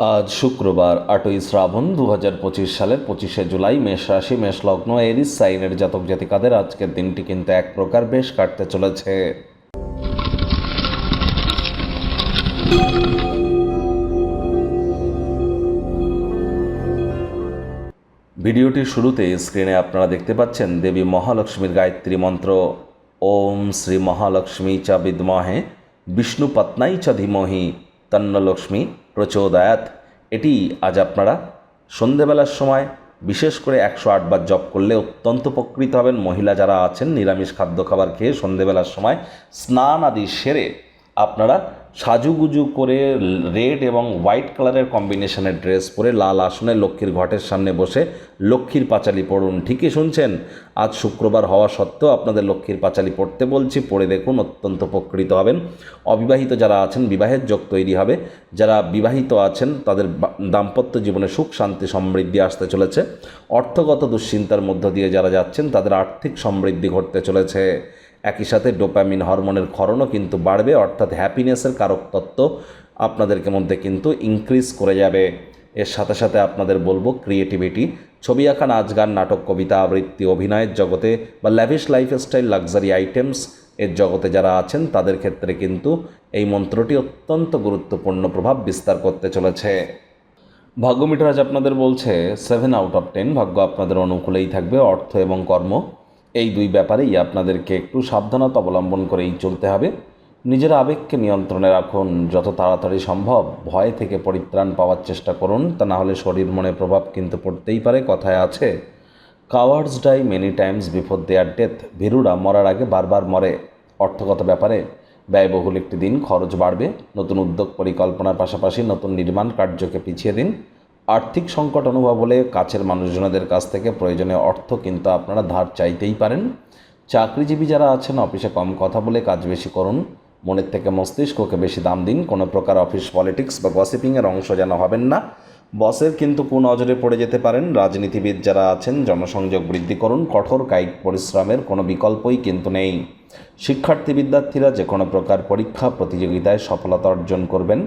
আজ শুক্রবার, আটই শ্রাবণ দু হাজার পঁচিশ সালের পঁচিশে জুলাই মেষ রাশি, মেষ লগ্ন, এরিস, সাইনের জাতক জাতিকাদের আজকের দিনটি কিন্তু এক প্রকার বেশ কাটতে চলেছে। ভিডিওটির শুরুতে স্ক্রিনে আপনারা দেখতে পাচ্ছেন দেবী মহালক্ষ্মীর গায়ত্রী মন্ত্র। ওম শ্রী মহালক্ষ্মী চা বিদ্মহে, বিষ্ণু পত্নাই চ ধীমহি, তন্নলক্ষ্মী প্রচোদয়াত। এটি আজ আপনারা সন্ধেবেলার সময় বিশেষ করে একশো আটবার জপ করলে অত্যন্ত উপকৃত হবেন। মহিলা যারা আছেন, নিরামিষ খাদ্য খাবার খেয়ে সন্ধেবেলার সময় স্নান আদি সেরে আপনারা সাজুগুজু করে রেড এবং হোয়াইট কালারের কম্বিনেশনের ড্রেস পরে লাল আসনে লক্ষ্মীর ঘটের সামনে বসে লক্ষ্মীর পাঁচালি পড়ুন। ঠিকই শুনছেন? আজ শুক্রবার হওয়া সত্ত্বেও আপনাদের লক্ষ্মীর পাঁচালি পড়তে বলছি, পড়ে দেখুন, অত্যন্ত উপকৃত হবেন। অবিবাহিত যারা আছেন, বিবাহের যোগ তৈরি হবে। যারা বিবাহিত আছেন, তাদের দাম্পত্য জীবনে সুখ, শান্তি, সমৃদ্ধি আসতে চলেছে। অর্থগত দুশ্চিন্তার মধ্য দিয়ে যারা যাচ্ছেন, তাদের আর্থিক সমৃদ্ধি ঘটতে চলেছে। একই সাথে ডোপামিন হরমোনের ক্ষরণও কিন্তু বাড়বে, অর্থাৎ হ্যাপিনেসের কারক তত্ত্ব আপনাদেরকে মধ্যে কিন্তু ইনক্রিজ করে যাবে। এর সাথে সাথে আপনাদের বলব ক্রিয়েটিভিটি ছবি আঁকা, নাচ গান, নাটক, কবিতা, আবৃত্তি, অভিনয়ের জগতে বা ল্যাভিশ লাইফস্টাইল লাক্সারি আইটেমস এর জগতে যারা আছেন, তাদের ক্ষেত্রে কিন্তু এই মন্ত্রটি অত্যন্ত গুরুত্বপূর্ণ প্রভাব বিস্তার করতে চলেছে। ভাগ্য মিটার আপনাদের বলছে সেভেন আউট অফ টেন ভাগ্য আপনাদের অনুকূলেই থাকবে, অর্থ এবং কর্ম। এই দুই ব্যাপারেই আপনাদেরকে একটু সাবধানতা অবলম্বন করেই চলতে হবে। নিজের আবেগকে নিয়ন্ত্রণে রাখুন। যত তাড়াতাড়ি সম্ভব ভয় থেকে পরিত্রাণ পাওয়ার চেষ্টা করুন। তা না হলে শরীর মনে প্রভাব কিন্তু পড়তেই পারে, কথায় আছে। Cowards die many times before their death ভীরুরা মরার আগে বারবার মরে। অর্থগত ব্যাপারে ব্যয়বহুল একটি দিন, খরচ বাড়বে। নতুন উদ্যোগ পরিকল্পনার পাশাপাশি নতুন নির্মাণ কার্যকে পিছিয়ে দিন। আর্থিক সংকট অনুভব হলে কাছের মানুষজনদের কাছ থেকে প্রয়োজনীয় অর্থ কিন্তু আপনারা ধার চাইতেই পারেন। চাকরিজীবী যারা আছেন, অফিসে কম কথা বলে কাজ বেশি করুন। মনের থেকে মস্তিষ্ককে বেশি দাম দিন। কোনো প্রকার অফিস পলিটিক্স বা গসিপিংয়ের অংশ যেন হবেন না। বসের কিন্তু কুনজরে পড়ে যেতে পারেন। রাজনীতিবিদ যারা আছেন, জনসংযোগ বৃদ্ধি করুন। কঠোর কায়িক পরিশ্রমের কোনো বিকল্পই কিন্তু নেই। শিক্ষার্থী বিদ্যার্থীরা যে কোনো প্রকার পরীক্ষা, প্রতিযোগিতায় সফলতা অর্জন করবেন।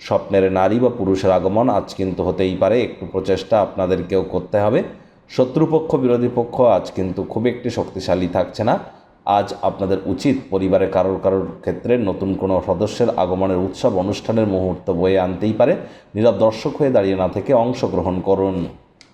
স্বপ্নের নারী বা পুরুষের আগমন আজ কিন্তু হতেই পারে, একটু প্রচেষ্টা আপনাদেরকেও করতে হবে। শত্রুপক্ষ, বিরোধী পক্ষ আজ কিন্তু খুব একটি শক্তিশালী থাকছে না। আজ আপনাদের উচিত পরিবারে কারোর কারোর ক্ষেত্রে নতুন কোনো সদস্যের আগমনের উৎসব, অনুষ্ঠানের মুহূর্ত বয়ে আনতেই পারে। নীরব দর্শক হয়ে দাঁড়িয়ে না থেকে অংশগ্রহণ করুন।